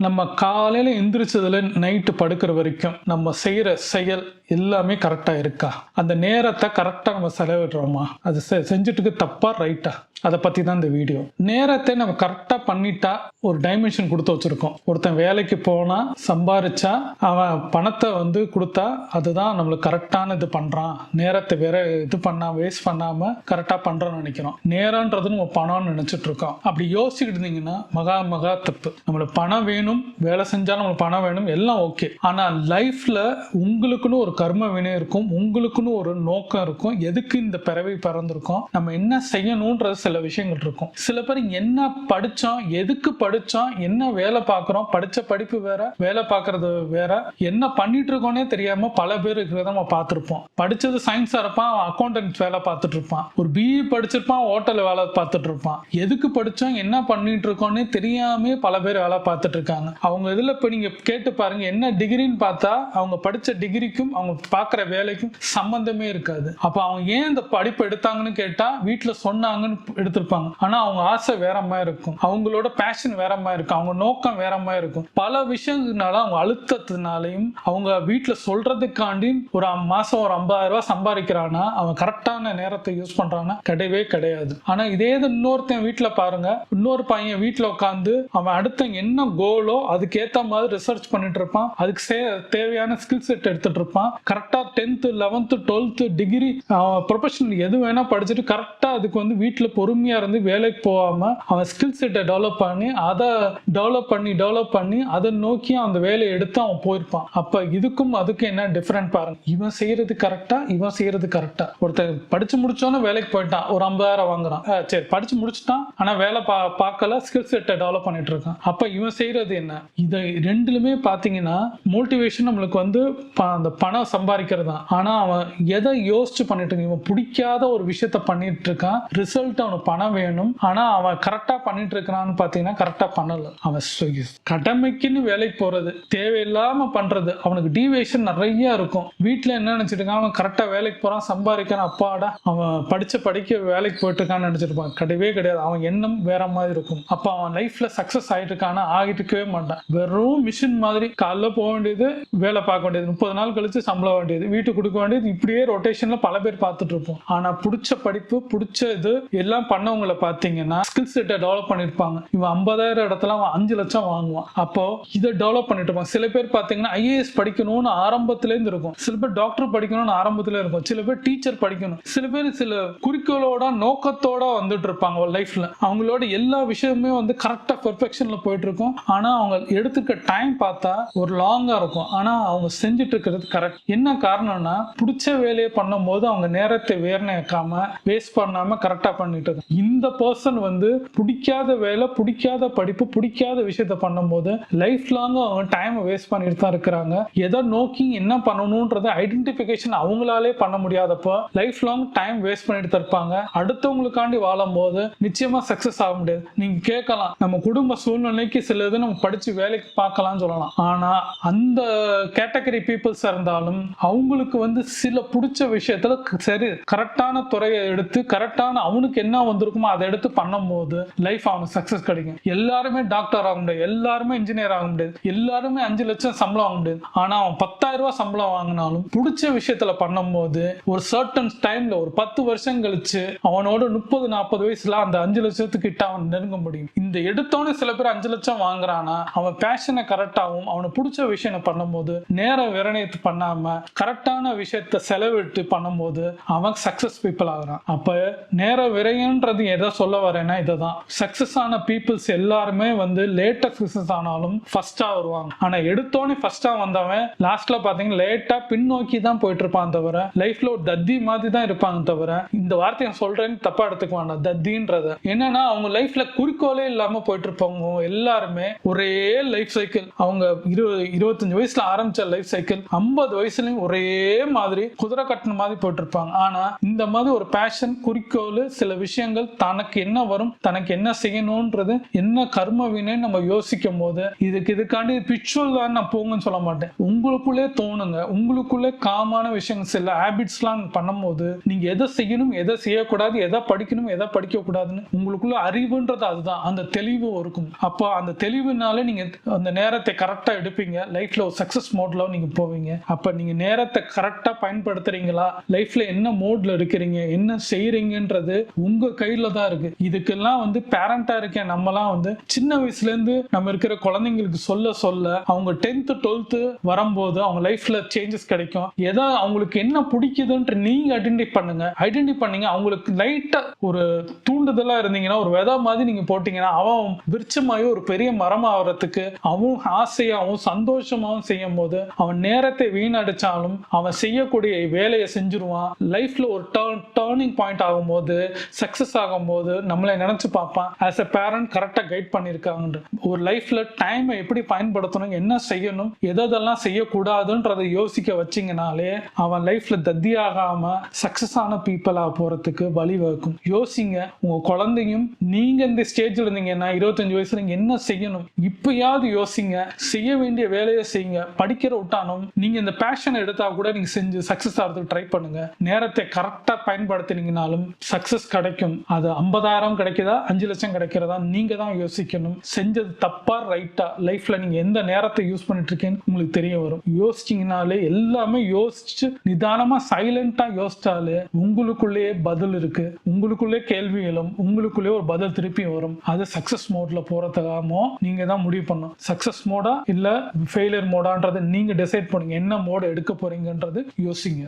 நம்ம காலையில் எந்திரிச்சதுல நைட்டு படுக்கிற வரைக்கும் நம்ம செய்கிற செயல் எல்லாமே கரெக்டாக இருக்கா? அந்த நேரத்தை கரெக்டாக நம்ம செலவிடுறோமா? அது செ செஞ்சுட்டுக்கு தப்பா ரைட்டா அதை பற்றி தான் இந்த வீடியோ. நேரத்தை நம்ம கரெக்டாக பண்ணிட்டா ஒரு டைமென்ஷன் கொடுத்து வச்சுருக்கோம். ஒருத்தன் வேலைக்கு போனால் சம்பாரிச்சா அவன் பணத்தை வந்து கொடுத்தா அதுதான் நம்மளுக்கு கரெக்டான இது பண்ணுறான் நேரத்தை வேற இது பண்ணாமல் வேஸ்ட் பண்ணாமல் கரெக்டாக பண்ணுறோம்னு நினைக்கிறோம். நேரன்றது நம்ம பணம்னு நினச்சிட்டு இருக்கோம் அப்படி யோசிச்சுட்டு இருந்தீங்கன்னா மகா மகா தப்பு. நம்மளுக்கு பணம் வேணும் வேலை செஞ்சாலும் நம்மளுக்கு பணம் வேணும் எல்லாம் ஓகே ஆனால் லைஃப்பில் உங்களுக்குன்னு ஒரு கர்ம வினை இருக்கும் உங்களுக்குன்னு ஒரு நோக்கம் இருக்கும். எதுக்கு இந்த பிறவை பிறந்திருக்கோம்? நம்ம என்ன செய்யணுன்றது சில விஷயங்கள் இருக்கும். சில பேர் என்ன படிச்சோம் எதுக்கு படிச்சோம் என்ன வேலை பார்க்குறோம் படிச்ச படிப்பு வேற வேலை பார்க்கறது வேற என்ன பண்ணிட்டு இருக்கோன்னே தெரியாம பல பேர் இருக்கிறத நம்ம பார்த்துருப்போம். படிச்சது சயின்ஸா இருப்பான் அவன் அக்கௌண்டன்ட் வேலை பார்த்துட்டு இருப்பான். ஒரு பிஇ படிச்சிருப்பான் ஹோட்டல் வேலை பார்த்துட்டு இருப்பான். எதுக்கு படிச்சோம் என்ன பண்ணிட்டு இருக்கோன்னே தெரியாம பல பேர் வேலை பார்த்துட்டு இருக்காங்க. அவங்க இதுல இப்ப நீங்க கேட்டு பாருங்க என்ன டிகிரின்னு பார்த்தா அவங்க படிச்ச டிகிரிக்கும் அவங்க பார்க்குற வேலைக்கும் சம்பந்தமே இருக்காது. அப்ப அவங்க ஏன் இந்த படிப்பு எடுத்தாங்கன்னு கேட்டா வீட்டுல சொன்னாங்கன்னு எடுத்திருப்பாங்க. ஆனா அவங்க ஆசை வேற மாதிரி இருக்கும். அவங்களோட பேஷன் வேற மாதிரி இருக்கும். அவங்க நோக்கம் வேற மாதிரி இருக்கும். பல விஷயங்கள்னால அவங்க அழுத்தத்தினாலையும் அவங்க வீட்டுல சொல்றதுக்காண்டி ஒரு மாசம் ஒரு ஐம்பதாயிரம் ரூபாய் சம்பாதிக்கிறானா அவன் கரெக்டான நேரத்தை யூஸ் பண்றானா கிடையவே கிடையாது. ஆனா இதே இது இன்னொருத்தன் வீட்டுல பாருங்க. இன்னொரு பையன் வீட்டுல உட்காந்து அவன் அடுத்த என்ன கோலோ அதுக்கேற்ற மாதிரி ரிசர்ச் பண்ணிட்டு இருப்பான். அதுக்கு சே- தேவையான ஸ்கில் செட் எடுத்துட்டு இருப்பான். கரெக்டா tenth eleventh twelfth degree professional எது வேணா படிச்சுட்டு கரெக்டா அதுக்கு வந்து வீட்டுல பொறுமையா இருந்து வேலைக்கு போகாம அவன் ஸ்கில் செட்டை டெவலப் பண்ணி அதை டெவலப் பண்ணி டெவலப் பண்ணி அதை நோக்கி அந்த வேலையை எடுத்து அவன் போயிருப்பான். அப்ப இதுக்கும் அதுக்கும் என்ன டிஃபரெண்ட் பாருங்க. இவன் செய்யறது கரெக்டா இவன் செய்யறது கரெக்டா ஒருத்தர் படிச்சு முடிச்சோன்னு வேலைக்கு போயிட்டான். ஒரு ஐம்பதாயிரம் வாங்குறான். சரி படிச்சு முடிச்சுட்டான். ஆனா வேலை பா பார்க்கல ஸ்கில் செட்டை டெவலப் பண்ணிட்டு இருக்கான். அப்ப இவன் செய்யறது என்ன? இதை ரெண்டுலுமே பாத்தீங்கன்னா மோட்டிவேஷன் நம்மளுக்கு வந்து ப- அந்த பணம் சம்பாதிக்கிறது தான் ஆனா அவன் எதை யோசிச்சு பண்ணிட்டு இருக்கான்? இவன் பிடிக்காத ஒரு விஷயத்த பண்ணிட்டு இருக்கான். ரிசல்ட் அவனுக்கு பணம் வேணும். ஆனா அவன் கரெக்டா பண்ணிட்டு இருக்கிறான்னு பாத்தீங்கன்னா கரெக்டா பண்ணல. அவன் சு- கடமைக்குன்னு வேலைக்கு போறது தேவையில்லாம பண்றது அவனுக்கு டீவேஷன் நிறைய இருக்கும். வீட்டுல என்ன நினைச்சிட்டு இருக்கான்? அவன் கரெக்டா வேலைக்கு போறான் சம்பாதிக்கிறான் அப்பாடா. அவன் படிச்ச படிக்க வேலைக்கு போயிட்டு இருக்கான்னு நினைச்சிருப்பான். கிடையவே கிடையாது. அவன் எண்ணம் வேற மாதிரி இருக்கும். அப்ப அவன் லைஃப்ல சக்சஸ் ஆயிட்டு இருக்கானா ஆகிட்டு இருக்கவே மாட்டான். வெறும் மிஷின் மாதிரி காலைல போக வேண்டியது வேலை பார்க்க வேண்டியது. முப்பது நாள் கழிச்சு சம்பளம் வேண்டியது. வீட்டுக்கு கொடுக்க வேண்டியது. இப்படியே ரொட்டேஷன்ல பல பேர் பார்த்துட்டு இருப்போம். ஆனா பிடிச்ச படிப்பு பிடிச்ச இது எல்லாம் பண்ணவங்கள பார்த்தீங்கன்னா ஸ்கில் செட்டை டெவலப் பண்ணியிருப்பாங்க இவன் ஐம்பதாயிரம் இடத்துல அவன் அஞ்சு லட்சம் வாங்குவான். அப்போ இதை டெவலப் பண்ணிட்டு இருப்பான். சில பேர் பார்த்தீங்கன்னா ஐஏஎஸ் படிக்கணும்னு ஆரம்பத்துலேருந்து இருக்கும். சில பேர் டாக்டர் படிக்கணும்னு ஆரம்பத்துல இருக்கும். சில பேர் டீச்சர் படிக்கணும். சில பேர் சில குறிக்கோளோட நோக்கத்தோட வந்துட்டு இருப்பாங்க லைஃப்ல அவங்களோட எல்லா விஷயமுமே வந்து கரெக்டா பெர்ஃபெக்ஷன்ல போயிட்டு இருக்கும். ஆனா அவங்க எடுத்துக்க டைம் பார்த்தா ஒரு லாங்கா இருக்கும். ஆனா அவங்க செஞ்சுட்டு இருக்கிறது கரெக்ட் என்ன காரணம்னா பிடிச்ச வேலையை பண்ணும்போது அவங்க நேரத்தை வேர்னையாக்காம வேஸ்ட் பண்ணாம கரெக்டா பண்ணிட்டு இருக்காங்க இந்த பர்சன் வந்து பிடிக்காத வேலை பிடிக்காத படிப்பு பிடிக்காத விஷயத்த பண்ணும்போது லைஃப் லாங் அவங்க டைம் வேஸ்ட் பண்ணிட்டு தான் இருக்கிறாங்க. எதை நோக்கி என்ன பண்ணணும்ன்றத ஐடென்டிஃபிகேஷன் அவங்களாலே பண்ண முடியாதப்போ லைஃப் லாங் டைம் வேஸ்ட் பண்ணிட்டு தருப்பாங்க அடுத்தவங்களுக்காண்டி வாழும்போது நிச்சயமா சக்சஸ் ஆக முடியாது. நீங்க கேட்கலாம் நம்ம குடும்ப சூழ்நிலைக்கு சில இது நம்ம படிச்சு வேலைக்கு பார்க்கலாம்னு சொல்லலாம். ஆனா அந்த கேட்டகரி பீப்புள்ஸ் இருந்தாலும் அவங்களுக்கு வந்து சில பிடிச்ச விஷயத்துல சரி கரெக்டான துறையை எடுத்து கரெக்டான அவனுக்கு என்ன வந்திருக்குமோ அதை எடுத்து பண்ணும்போது லைஃப் அவனுக்கு சக்சஸ் கிடைக்கும். எல்லாருமே டாக்டர் ஆக முடியாது. எல்லாருமே இன்ஜினியர் ஆக முடியாது. எல்லாருமே அஞ்சு லட்சம் சம்பளம் வாங்க முடியாது. ஆனா அவன் பத்தாயிரம் ரூபாய் சம்பளம் வாங்கினாலும் பிடிச்ச விஷயத்துல பண்ணும்போது ஒரு சர்டன் டைம்ல ஒரு பத்து வருஷம் கழிச்சு அவனோட முப்பது நாற்பது வயசுல அந்த அஞ்சு லட்சத்துக்கிட்ட அவன் நெருங்க முடியும். இந்த எடுத்தோன்னு சில பேர் அஞ்சு லட்சம் வாங்குறானா அவன் பேஷனை கரெக்டாகவும் அவனை பிடிச்ச விஷயம் பண்ணும்போது நேரம் விரணயத்து பண்ணாம கரெக்டான விஷயத்த செலவிட்டு பண்ணும்போது அவன் சக்சஸ் பீப்புள் ஆகுறான். அப்ப நேர விரயன்றது எதை சொல்ல வரேன்னா இதுதான். சக்சஸ் ஆன பீப்புள்ஸ் எல்லாருமே வந்து லேட்டா சக்சஸ் ஆனாலும் ஃபர்ஸ்டா வருவாங்க. ஆனா எடுத்தோடனே ஃபர்ஸ்டா வந்தவன் லாஸ்ட்ல பாத்தீங்கன்னா லேட்டா பின்னோக்கி தான் போயிட்டு இருப்பான் தவிர லைஃப்ல ஒரு தத்தி மாதிரி தான் இருப்பாங்க தவிர இந்த வார்த்தையை சொல்றேன்னு தப்பா எடுத்துக்க வேண்டாம். தத்தின்றது. என்னன்னா அவங்க லைஃப்ல குறிக்கோளே இல்லாம போயிட்டு இருப்பாங்க எல்லாருமே ஒரே லைஃப் சைக்கிள் அவங்க இருபது இருபத்தஞ்சு வயசுல ஆரம்பிச்ச லைஃப் சைக்கிள் ஐம்பது வயசுலயும் ஒரே மாதிரி குதிரை கட்டின மாதிரி போயிட்டு இருப்பாங்க ஆனா இந்த மாதிரி ஒரு பேஷன் குறிக்கோள் சில விஷயம் விஷயங்கள் தனக்கு என்ன வரும் தனக்கு என்ன செய்யணும்ன்றது என்ன கர்ம வினை நம்ம யோசிக்கும் போது இதுக்கு இதுக்காண்டி பிச்சுவல் தான் நான் போங்கன்னு சொல்ல மாட்டேன். உங்களுக்குள்ளே தோணுங்க. உங்களுக்குள்ளே காமான விஷயங்கள் சில ஹேபிட்ஸ்லாம் பண்ணும்போது நீங்க எதை செய்யணும் எதை செய்யக்கூடாது எதை படிக்கணும் எதை படிக்க கூடாதுன்னு உங்களுக்குள்ள அறிவுன்றது அதுதான். அந்த தெளிவு இருக்கும். அப்போ அந்த தெளிவுனால நீங்க அந்த நேரத்தை கரெக்டா எடுப்பீங்க. லைஃப்ல ஒரு சக்சஸ் மோட்ல நீங்க போவீங்க. அப்ப நீங்க நேரத்தை கரெக்டா பயன்படுத்துறீங்களா? லைஃப்ல என்ன மோட்ல இருக்கிறீங்க? என்ன செய்யறீங்கன்றது உங்க கையில தான் இருக்கு. இதுக்கெல்லாம் வந்து பேரண்டா இருக்கேன். நம்மலாம் வந்து சின்ன வயசுல இருந்து நம்ம இருக்கிற குழந்தைங்களுக்கு சொல்ல சொல்ல அவங்க டென்த்து டுவெல்த்து வரும்போது அவங்க லைஃப்ல சேஞ்சஸ் கிடைக்கும். எதா அவங்களுக்கு என்ன பிடிக்குதுன்ற நீங்க ஐடென்டிஃபை பண்ணுங்க. ஐடென்டிஃபை பண்ணீங்க. அவங்களுக்கு லைட்டா ஒரு தூண்டுதலா இருந்தீங்கன்னா ஒரு விதை மாதிரி நீங்க போட்டீங்கன்னா அவன் விருச்சமாயி ஒரு பெரிய மரம் ஆகிறதுக்கு அவன் ஆசையாகவும் சந்தோஷமாகவும் செய்யும் போது அவன் நேரத்தை வீணடிச்சாலும் அவன் செய்யக்கூடிய வேலையை செஞ்சுருவான். லைஃப்ல ஒரு டேர்ன் டேர்னிங் பாயிண்ட் ஆகும்போது சக்சஸ் ஆகும்போது நம்மளை நினைச்சு பார்ப்பான். ஆஸ் எ பேரண்ட் கரெக்டாக கைட் பண்ணியிருக்காங்க ஒரு லைஃப்ல டைமை எப்படி பயன்படுத்தணும் என்ன செய்யணும் எதெல்லாம் செய்யக்கூடாதுன்றதை யோசிக்க வச்சிங்கனாலே அவன் லைஃப்ல தத்தியாகாம சக்சஸ் ஆன பீப்புளாக போறதுக்கு வழிவகுக்கும் யோசிங்க உங்க குழந்தையும் நீங்க இந்த ஸ்டேஜில் இருந்தீங்கன்னா இருபத்தஞ்சு வயசுல நீங்கள் என்ன செய்யணும்? இப்பயாவது யோசிங்க செய்ய வேண்டிய வேலையை செய்யுங்க. படிக்கிற விட்டானும் நீங்க இந்த பேஷனை எடுத்தா கூட நீங்க செஞ்சு சக்சஸ் ஆகிறதுக்கு ட்ரை பண்ணுங்க. நேரத்தை கரெக்டாக பயன்படுத்தினீங்கனாலும் சக்சஸ் கிடைக்கும். அது ஐம்பதாயிரம் கிடைக்குதா அஞ்சு லட்சம் கிடைக்கிறதா? நீங்க தான் யோசிக்கணும். செஞ்சது தப்பா ரைட்டா? லைஃப்ல நீங்க எந்த நேரத்தை யூஸ் பண்ணிட்டு இருக்கேன்னு உங்களுக்கு தெரிய வரும். யோசிச்சிங்கனாலே எல்லாமே யோசிச்சு நிதானமா சைலண்டா யோசிச்சாலே உங்களுக்குள்ளேயே பதில் இருக்கு. உங்களுக்குள்ளே கேள்வி எழும். உங்களுக்குள்ளே ஒரு பதில் திருப்பி வரும். அது சக்சஸ் மோட்ல போறதுக்காமோ நீங்க தான் முடிவு பண்ணும் சக்சஸ் மோடா இல்ல ஃபெயிலியர் மோடான்றதை நீங்க டிசைட் பண்ணுங்க. என்ன மோட எடுக்க போறீங்கன்றது யோசிங்க.